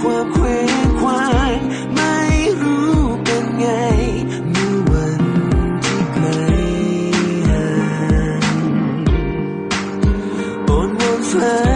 ความเคว้งคว้างไม่รู้เป็นไงเมื่อวันที่ไกลห่างบนบนฟ้า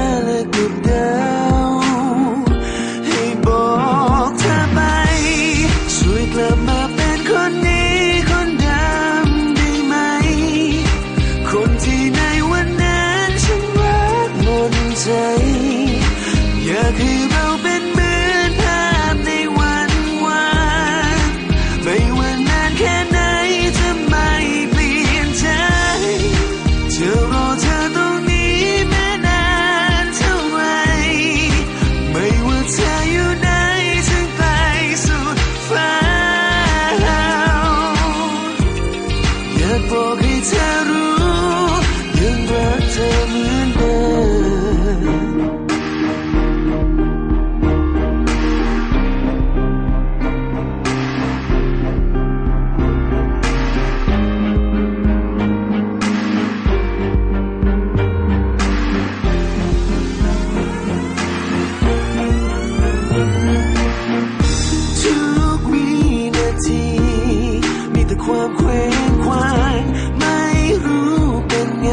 ความเคว้งคว้างไม่รู้เป็นไง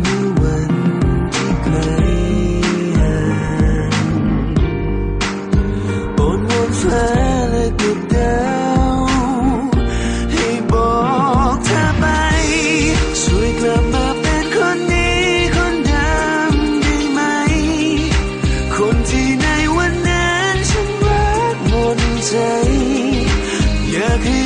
เมื่อวันที่ไกลห่างบนวนฟ้าและก็ดาวให้บอกเธอไป ช่วยกลับมาเป็นคนนี้คนเดิมได้ไหม คนที่ในวันนั้นฉันรักหมดใจ อยากให้